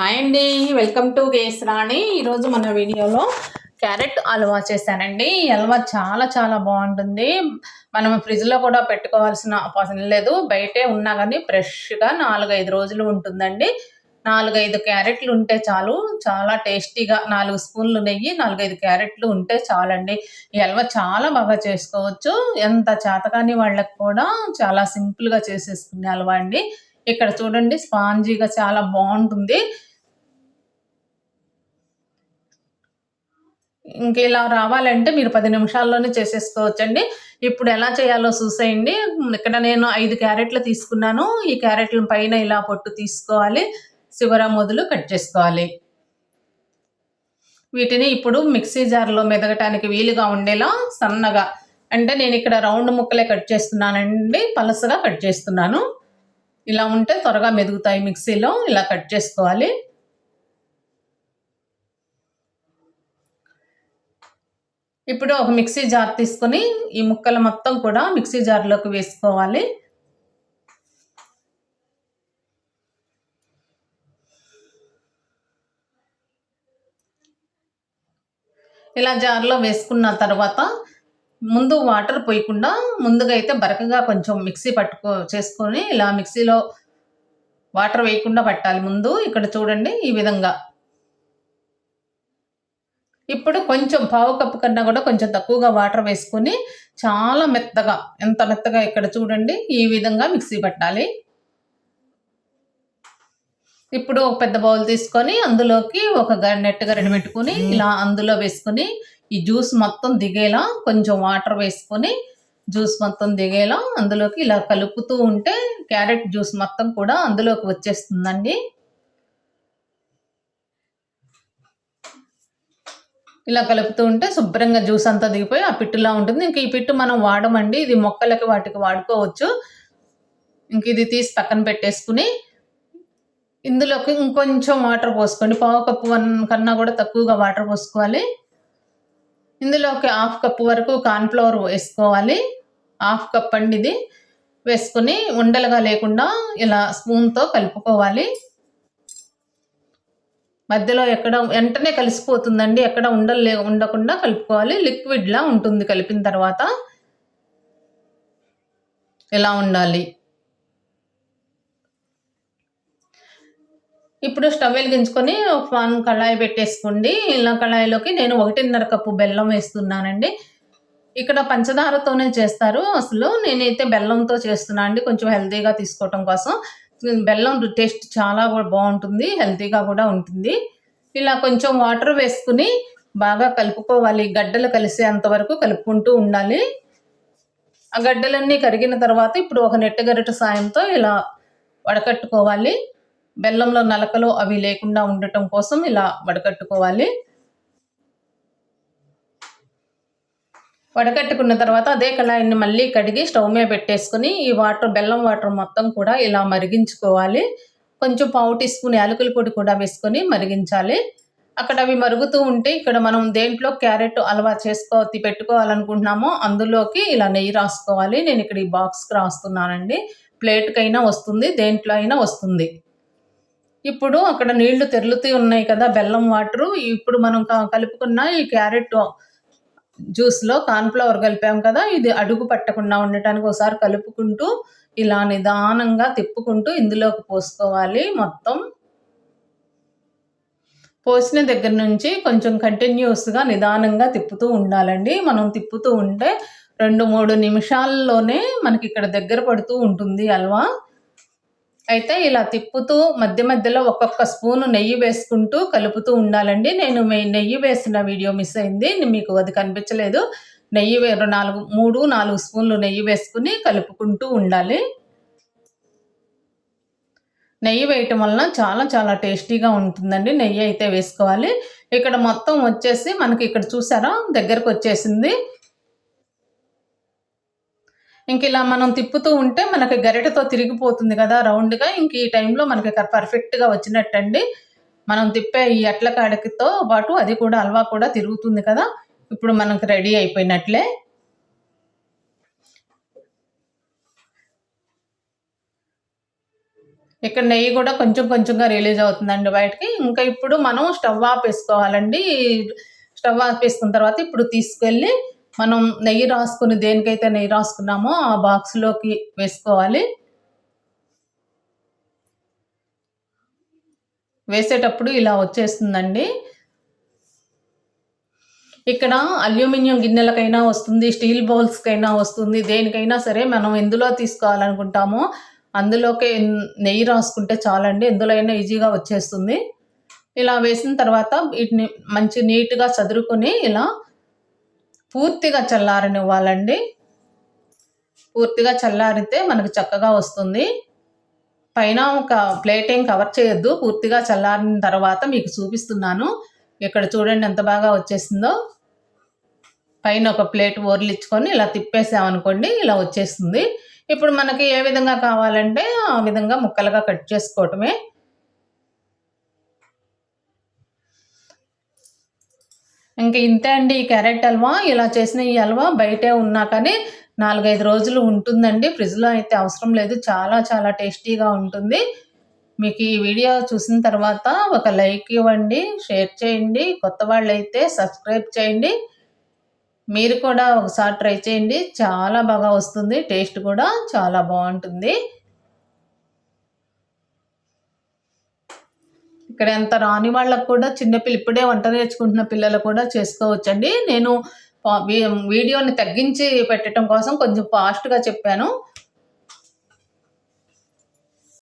Hi అండి welcome to gas రాణి ఈరోజు మన వీడియోలో క్యారెట్ హల్వా చేశానండి. ఈ హల్వా చాలా చాలా బాగుంటుంది. మనం ఫ్రిడ్జ్లో కూడా పెట్టుకోవాల్సిన అవసరం లేదు. బయటే ఉన్నా కానీ ఫ్రెష్గా నాలుగైదు రోజులు ఉంటుందండి. నాలుగైదు క్యారెట్లు ఉంటే చాలు. చాలా టేస్టీగా నాలుగు స్పూన్లు నెయ్యి నాలుగైదు క్యారెట్లు ఉంటే చాలండి. ఈ హల్వా చాలా బాగా చేసుకోవచ్చు. ఎంత చేతకాని వాళ్ళకి కూడా చాలా సింపుల్గా చేసేసుకునే హల్వా అండి. ఇక్కడ చూడండి స్పాంజీగా చాలా బాగుంటుంది. ఇంక ఇలా రావాలంటే మీరు పది నిమిషాల్లోనే చేసేసుకోవచ్చండి. ఇప్పుడు ఎలా చేయాలో చూసేయండి. ఇక్కడ నేను ఐదు క్యారెట్లు తీసుకున్నాను. ఈ క్యారెట్ల పైన ఇలా పొట్టు తీసుకోవాలి. శివర మొదలు కట్ చేసుకోవాలి. వీటిని ఇప్పుడు మిక్సీ జార్లో మెదగటానికి వీలుగా ఉండేలా సన్నగా అంటే నేను ఇక్కడ రౌండ్ ముక్కలే కట్ చేస్తున్నానండి. పలసగా కట్ చేస్తున్నాను. ఇలా ఉంటే త్వరగా మెదుగుతాయి మిక్సీలో. ఇలా కట్ చేసుకోవాలి. ఇప్పుడు ఒక మిక్సీ జార్ తీసుకొని ఈ ముక్కలు మొత్తం కూడా మిక్సీ జార్లోకి వేసుకోవాలి. ఇలా జార్లో వేసుకున్న తర్వాత ముందు వాటర్ పోయకుండా ముందుగా అయితే బరకగా కొంచెం మిక్సీ పట్టుకో చేసుకొని ఇలా మిక్సీలో వాటర్ వేయకుండా పట్టాలి ముందు. ఇక్కడ చూడండి ఈ విధంగా. ఇప్పుడు కొంచెం పావు కప్పు కన్నా కూడా కొంచెం తక్కువగా వాటర్ వేసుకొని చాలా మెత్తగా ఎంత మెత్తగా ఇక్కడ చూడండి ఈ విధంగా మిక్సీ పట్టాలి. ఇప్పుడు ఒక పెద్ద బౌల్ తీసుకొని అందులోకి ఒక నెట్ గరిటె పెట్టుకుని ఇలా అందులో వేసుకొని ఈ జ్యూస్ మొత్తం దిగేలా కొంచెం వాటర్ వేసుకొని జ్యూస్ మొత్తం దిగేలా అందులోకి ఇలా కలుపుతూ ఉంటే క్యారెట్ జ్యూస్ మొత్తం కూడా అందులోకి వచ్చేస్తుందండి. ఇలా కలుపుతూ ఉంటే శుభ్రంగా జ్యూస్ అంతా దిగిపోయి ఆ పిట్టులా ఉంటుంది. ఇంక ఈ పిట్టు మనం వాడమండి. ఇది మొక్కలకి వాటికి వాడుకోవచ్చు. ఇంక ఇది తీసి పక్కన పెట్టేసుకుని ఇందులోకి ఇంకొంచెం వాటర్ పోసుకోండి. పావు కప్పు వన్ కన్నా కూడా తక్కువగా వాటర్ పోసుకోవాలి. ఇందులోకి హాఫ్ కప్ వరకు కార్న్ఫ్లవర్ వేసుకోవాలి. హాఫ్ కప్ అండి ఇది. వేసుకుని ఉండలుగా లేకుండా ఇలా స్పూన్తో కలుపుకోవాలి. మధ్యలో ఎక్కడ వెంటనే కలిసిపోతుందండి. ఎక్కడ ఉండలే ఉండకుండా కలుపుకోవాలి. లిక్విడ్లా ఉంటుంది కలిపిన తర్వాత. ఎలా ఉండాలి? ఇప్పుడు స్టవ్ వెలిగించుకొని ఒక పాన్ కళాయి పెట్టేసుకోండి. ఇలా కళాయిలోకి నేను ఒకటిన్నర కప్పు బెల్లం వేస్తున్నానండి. ఇక్కడ పంచదారతోనే చేస్తారు. అసలు నేనైతే బెల్లంతో చేస్తున్నా అండి. కొంచెం హెల్తీగా తీసుకోవటం కోసం. బెల్లం టేస్ట్ చాలా కూడా బాగుంటుంది హెల్తీగా కూడా ఉంటుంది. ఇలా కొంచెం వాటర్ వేసుకుని బాగా కలుపుకోవాలి గడ్డలు కలిసేంత వరకు కలుపుకుంటూ ఉండాలి. ఆ గడ్డలన్నీ కరిగిన తర్వాత ఇప్పుడు ఒక నెట్ట గరిట సాయంతో ఇలా వడకట్టుకోవాలి. బెల్లంలో నలకలు అవి లేకుండా ఉండటం కోసం ఇలా వడకట్టుకోవాలి. వడకట్టుకున్న తర్వాత అదే కళాయిని మళ్ళీ కడిగి స్టవ్ మీద పెట్టేసుకుని ఈ వాటర్ బెల్లం వాటర్ మొత్తం కూడా ఇలా మరిగించుకోవాలి. కొంచెం పావు టీ స్పూన్ యాలకుల పొడి కూడా వేసుకొని మరిగించాలి. అక్కడ అవి మరుగుతూ ఉంటే ఇక్కడ మనం దేంట్లో క్యారెట్ అలవా చేసుకో పెట్టుకోవాలనుకుంటున్నామో అందులోకి ఇలా నెయ్యి రాసుకోవాలి. నేను ఇక్కడ ఈ బాక్స్కి రాస్తున్నానండి. ప్లేట్కైనా వస్తుంది దేంట్లో అయినా వస్తుంది. ఇప్పుడు అక్కడ నీళ్ళు తెరులుతూ ఉన్నాయి కదా బెల్లం వాటరు. ఇప్పుడు మనం కలుపుకున్న ఈ క్యారెట్ జ్యూస్లో కార్న్ఫ్లవర్ కలిపాం కదా ఇది అడుగు పట్టకుండా ఉండటానికి ఒకసారి కలుపుకుంటూ ఇలా నిదానంగా తిప్పుకుంటూ ఇందులోకి పోసుకోవాలి మొత్తం. పోసిన దగ్గర నుంచి కొంచెం కంటిన్యూస్గా నిదానంగా తిప్పుతూ ఉండాలండి. మనం తిప్పుతూ ఉంటే రెండు మూడు నిమిషాల్లోనే మనకి ఇక్కడ దగ్గర పడుతూ ఉంటుంది అల్వా. అయితే ఇలా తిప్పుతూ మధ్య మధ్యలో ఒక్కొక్క స్పూన్ నెయ్యి వేసుకుంటూ కలుపుతూ ఉండాలండి. నేను నెయ్యి వేసిన వీడియో మిస్ అయింది. మీకు అది కనిపించలేదు. నెయ్యి వే నాలుగు మూడు నాలుగు స్పూన్లు నెయ్యి వేసుకుని కలుపుకుంటూ ఉండాలి. నెయ్యి వేయటం వలన చాలా చాలా టేస్టీగా ఉంటుందండి. నెయ్యి అయితే వేసుకోవాలి. ఇక్కడ మొత్తం వచ్చేసి మనకి ఇక్కడ చూసారా? దగ్గరకు వచ్చేసింది. ఇంక ఇలా మనం తిప్పుతూ ఉంటే మనకి గరిటతో తిరిగిపోతుంది కదా రౌండ్గా. ఇంక ఈ టైంలో మనకి పర్ఫెక్ట్గా వచ్చినట్టండి. మనం తిప్పే ఈ అట్ల కాడకితో పాటు అది కూడా హల్వా కూడా తిరుగుతుంది కదా. ఇప్పుడు మనకు రెడీ అయిపోయినట్లే. ఇక్కడ నెయ్యి కూడా కొంచెం కొంచెంగా రిలీజ్ అవుతుందండి బయటకి. ఇంకా ఇప్పుడు మనం స్టవ్ ఆపేసుకోవాలండి స్టవ్ ఆపేసుకున్న తర్వాత ఇప్పుడు తీసుకెళ్ళి మనం నెయ్యి రాసుకుని దేనికైతే నెయ్యి రాసుకున్నామో ఆ బాక్స్లోకి వేసుకోవాలి. వేసేటప్పుడు ఇలా వచ్చేస్తుందండి. ఇక్కడ అల్యూమినియం గిన్నెలకైనా వస్తుంది స్టీల్ బౌల్స్కైనా వస్తుంది దేనికైనా సరే మనం ఎందులో తీసుకోవాలనుకుంటామో అందులోకి నెయ్యి రాసుకుంటే చాలండి ఎందులో అయినా ఈజీగా వచ్చేస్తుంది. ఇలా వేసిన తర్వాత వీటిని మంచి నీట్గా చదురుకొని ఇలా పూర్తిగా చల్లారనివ్వాలండి పూర్తిగా చల్లారితే మనకు చక్కగా వస్తుంది. పైన ఒక ప్లేట్ ఏం కవర్ చేయొద్దు. పూర్తిగా చల్లారిన తర్వాత మీకు చూపిస్తున్నాను. ఇక్కడ చూడండి ఎంత బాగా వచ్చేసిందో. పైన ఒక ప్లేట్ ఓర్లిచ్చుకొని ఇలా తిప్పేసామనుకోండి ఇలా వచ్చేస్తుంది. ఇప్పుడు మనకి ఏ విధంగా కావాలంటే ఆ విధంగా ముక్కలుగా కట్ చేసుకోవటమే. ఇంకా ఇంతే అండి ఈ క్యారెట్ హల్వా. ఇలా చేసిన ఈ హల్వా బయటే ఉన్నా కానీ నాలుగైదు రోజులు ఉంటుందండి. ఫ్రిడ్జ్లో అయితే అవసరం లేదు. చాలా చాలా టేస్టీగా ఉంటుంది. మీకు ఈ వీడియో చూసిన తర్వాత ఒక లైక్ ఇవ్వండి షేర్ చేయండి. కొత్త వాళ్ళు అయితే సబ్స్క్రైబ్ చేయండి. మీరు కూడా ఒకసారి ట్రై చేయండి. చాలా బాగా వస్తుంది. టేస్ట్ కూడా చాలా బాగుంటుంది. ఇక్కడ ఎంత రాని వాళ్ళకు కూడా చిన్నపిల్ల ఇప్పుడే వంట నేర్చుకుంటున్న పిల్లలు కూడా చేసుకోవచ్చండి. నేను వీడియోని తగ్గించి పెట్టడం కోసం కొంచెం ఫాస్ట్గా చెప్పాను.